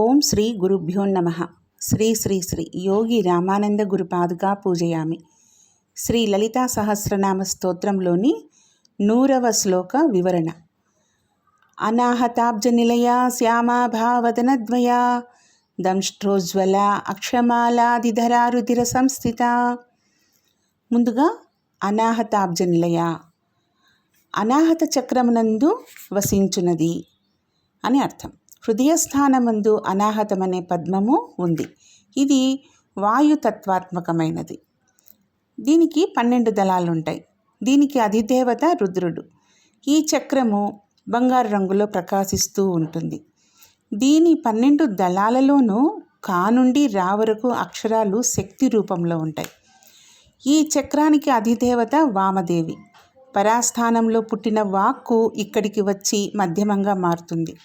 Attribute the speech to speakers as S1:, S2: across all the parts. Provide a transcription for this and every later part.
S1: ఓం శ్రీ గురుభ్యో నమ. శ్రీ శ్రీ శ్రీ యోగి రామానంద గురుపాదుగా పూజయామి. శ్రీ లలితా సహస్రనామ స్తోత్రంలోని నూరవ శ్లోక వివరణ. అనాహతాబ్జ నిలయ శ్యామాభావదనద్వయ దంష్ట్రోజ్వల అక్షమాలాదిధరారుధిర సంస్థిత ముందుగా అనాహతాబ్జ నిలయ అనాహత చక్రమునందు వసించునది అని అర్థం. హృదయస్థానమందు అనాహతమనే పద్మము ఉంది. ఇది వాయుతత్వాత్మకమైనది. దీనికి పన్నెండు దళాలుంటాయి. దీనికి అధిదేవత రుద్రుడు. ఈ చక్రము బంగారు రంగులో ప్రకాశిస్తూ ఉంటుంది. దీని పన్నెండు దళాలలోనూ కా నుండి రా వరకు అక్షరాలు శక్తి రూపంలో ఉంటాయి. ఈ చక్రానికి అధిదేవత వామదేవి. పరాస్థానంలో పుట్టిన వాక్కు ఇక్కడికి వచ్చి మధ్యమంగా మారుతుంది.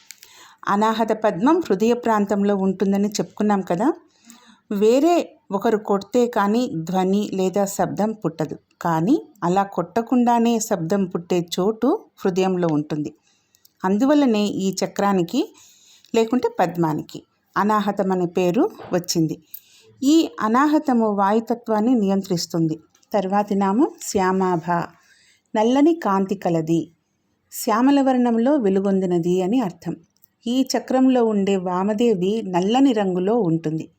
S1: అనాహత పద్మం హృదయ ప్రాంతంలో ఉంటుందని చెప్పుకున్నాం కదా. వేరే ఒకరు కొడితే కానీ ధ్వని లేదా శబ్దం పుట్టదు. కానీ అలా కొట్టకుండానే శబ్దం పుట్టే చోటు హృదయంలో ఉంటుంది. అందువల్లనే ఈ చక్రానికి లేకుంటే పద్మానికి అనాహతం అనే పేరు వచ్చింది. ఈ అనాహతము వాయుతత్వాన్ని నియంత్రిస్తుంది. తర్వాతి నామం శ్యామాభ. నల్లని కాంతి కలది. శ్యామల వర్ణంలో వెలుగొందినది అని అర్థం. ఈ చక్రంలో ఉండే వామదేవి నల్లని రంగులో ఉంటుంది.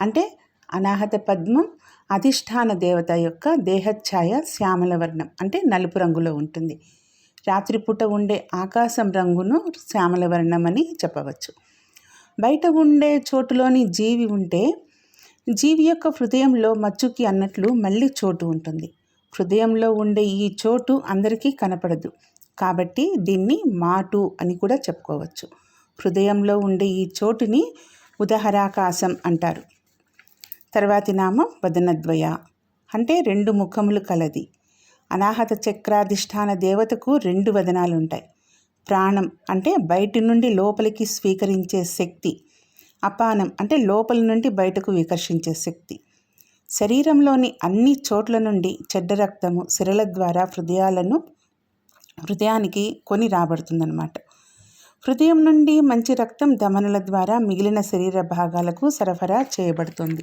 S1: అంటే అనాహత పద్మం అధిష్టాన దేవత యొక్క దేహఛాయ శ్యామల వర్ణం అంటే నలుపు రంగులో ఉంటుంది. రాత్రిపూట ఉండే ఆకాశం రంగును శ్యామల వర్ణం అని చెప్పవచ్చు. బయట ఉండే చోటులోని జీవి ఉంటే జీవి యొక్క హృదయంలో మచ్చుకి అన్నట్లు మళ్ళీ చోటు ఉంటుంది. హృదయంలో ఉండే ఈ చోటు అందరికీ కనపడదు. కాబట్టి దీన్ని మాటు అని కూడా చెప్పుకోవచ్చు. హృదయంలో ఉండే ఈ చోటుని ఉదహరాకాశం అంటారు. తర్వాతి నామం వదనద్వయ. అంటే రెండు ముఖములు కలది. అనాహత చక్రాధిష్టాన దేవతకు రెండు వదనాలు ఉంటాయి ప్రాణం అంటే బయటి నుండి లోపలికి స్వీకరించే శక్తి. అపానం అంటే లోపల నుండి బయటకు వికర్షించే శక్తి. శరీరంలోని అన్ని చోట్ల నుండి చెడ్డ రక్తము సిరల ద్వారా హృదయాలను హృదయానికి కొని రాబడుతుందన్నమాట. హృదయం నుండి మంచి రక్తం ధమనుల ద్వారా మిగిలిన శరీర భాగాలకు సరఫరా చేయబడుతుంది.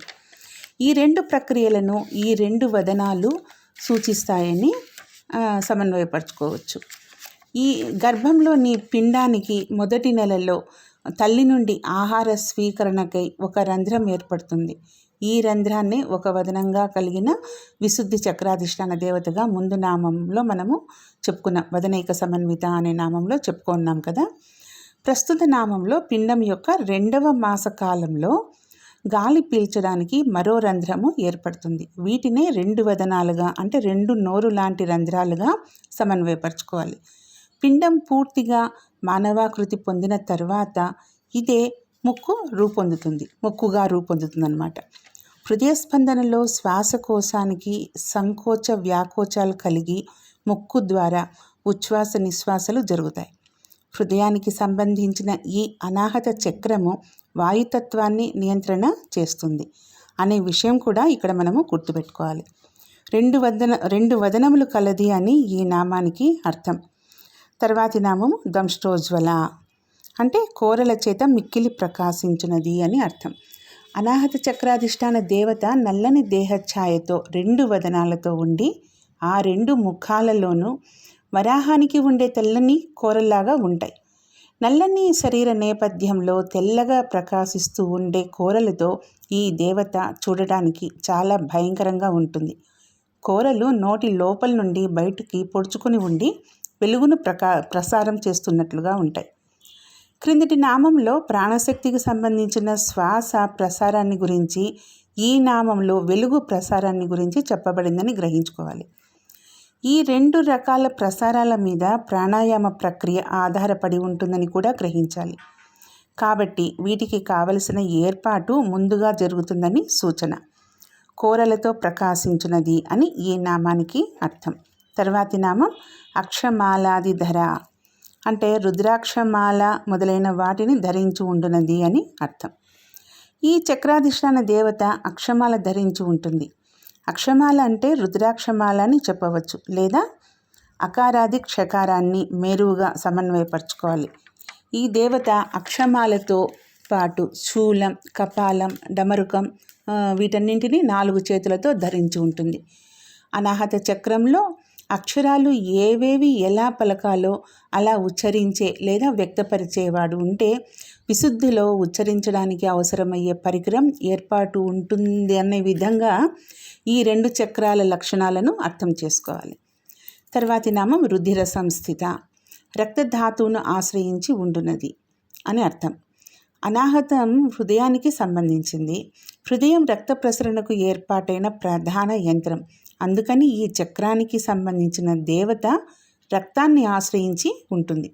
S1: ఈ రెండు ప్రక్రియలను ఈ రెండు వదనాలు సూచిస్తాయని సమన్వయపరచుకోవచ్చు. ఈ గర్భంలోని పిండానికి మొదటి నెలలో తల్లి నుండి ఆహార స్వీకరణకై ఒక రంధ్రం ఏర్పడుతుంది. ఈ రంధ్రాన్ని ఒక వదనంగా కలిగిన విశుద్ధి చక్రాధిష్టాన దేవతగా ముందు నామంలో మనము చెప్పుకున్నాం. వదనైక సమన్విత అనే నామంలో చెప్పుకున్నాం కదా. ప్రస్తుత నామంలో పిండం యొక్క రెండవ మాస కాలంలో గాలి పీల్చడానికి మరో రంధ్రము ఏర్పడుతుంది. వీటినే రెండు వదనాలుగా అంటే రెండు నోరు లాంటి రంధ్రాలుగా సమన్వయపరచుకోవాలి. పిండం పూర్తిగా మానవాకృతి పొందిన తర్వాత ఇదే ముక్కు రూపొందుతుంది. ముక్కుగా రూపొందుతుంది అనమాట హృదయస్పందనలో శ్వాసకోశానికి సంకోచ వ్యాకోచాలు కలిగి ముక్కు ద్వారా ఉచ్ఛ్వాస నిశ్వాసలు జరుగుతాయి. హృదయానికి సంబంధించిన ఈ అనాహత చక్రము వాయుతత్వాన్ని నియంత్రణ చేస్తుంది అనే విషయం కూడా ఇక్కడ మనము గుర్తుపెట్టుకోవాలి. రెండు వదన రెండు వదనములు కలది అని ఈ నామానికి అర్థం. తర్వాతి నామము దంష్టోజ్వల అంటే కోరల చేత మిక్కిలి ప్రకాశించినది అని అర్థం. అనాహత చక్రాధిష్టాన దేవత నల్లని దేహఛాయతో రెండు వదనాలతో ఉండి ఆ రెండు ముఖాలలోనూ వరాహానికి ఉండే తెల్లని కూరల్లాగా ఉంటాయి. నల్లని శరీర నేపథ్యంలో తెల్లగా ప్రకాశిస్తూ ఉండే కూరలతో ఈ దేవత చూడటానికి చాలా భయంకరంగా ఉంటుంది. కూరలు నోటి లోపల నుండి బయటికి పొడుచుకొని ఉండి వెలుగును ప్రకా ప్రసారం చేస్తున్నట్లుగా ఉంటాయి. క్రిందటి నామంలో ప్రాణశక్తికి సంబంధించిన శ్వాస ప్రసారాన్ని గురించి ఈ నామంలో వెలుగు ప్రసారాన్ని గురించి చెప్పబడిందని గ్రహించుకోవాలి. ఈ రెండు రకాల ప్రసారాల మీద ప్రాణాయామ ప్రక్రియ ఆధారపడి ఉంటుందని కూడా గ్రహించాలి. కాబట్టి వీటికి కావలసిన ఏర్పాటు ముందుగా జరుగుతుందని సూచన. కోరలతో ప్రకాశించినది అని ఈ నామానికి అర్థం. తర్వాతి నామం అక్షమాలాది ధర. అంటే రుద్రాక్షమాల మొదలైన వాటిని ధరించి ఉండునది అని అర్థం. ఈ చక్రాధిష్టాన దేవత అక్షమాల ధరించి ఉంటుంది. అక్షమాల అంటే రుద్రాక్షమాల అని చెప్పవచ్చు లేదా అకారాది క్షకారాన్ని మేరువుగా సమన్వయపరచుకోవాలి. ఈ దేవత అక్షమాలతో పాటు శూలం కపాలం డమరుకం వీటన్నింటినీ నాలుగు చేతులతో ధరించి ఉంటుంది. అనాహత చక్రంలో అక్షరాలు ఏవేవి ఎలా పలకాలో అలా ఉచ్చరించే లేదా వ్యక్తపరిచేవాడు ఉంటే విశుద్ధిలో ఉచ్చరించడానికి అవసరమయ్యే పరికరం ఏర్పాటు ఉంటుంది అనే విధంగా ఈ రెండు చక్రాల లక్షణాలను అర్థం చేసుకోవాలి. తర్వాతి నామం రుధిర సంస్థిత. రక్తధాతువును ఆశ్రయించి ఉండునది అని అర్థం. అనాహతం హృదయానికి సంబంధించింది. హృదయం రక్త ప్రసరణకు ఏర్పాటైన ప్రధాన యంత్రం. అందుకని ఈ చక్రానికి సంబంధించిన దేవత రక్తాన్ని ఆశ్రయించి ఉంటుంది.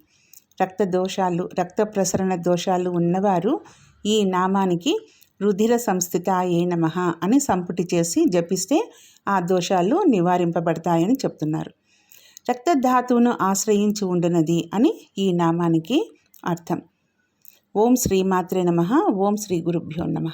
S1: రక్త దోషాలు రక్త ప్రసరణ దోషాలు ఉన్నవారు ఈ నామానికి రుధిర సంస్థిత ఏ నమ అని సంపుటి చేసి జపిస్తే ఆ దోషాలు నివారింపబడతాయని చెప్తున్నారు. రక్తధాతువును ఆశ్రయించి ఉండునది అని ఈ నామానికి అర్థం. ఓం శ్రీమాత్రే నమ ఓం శ్రీ గురుభ్యో నమ.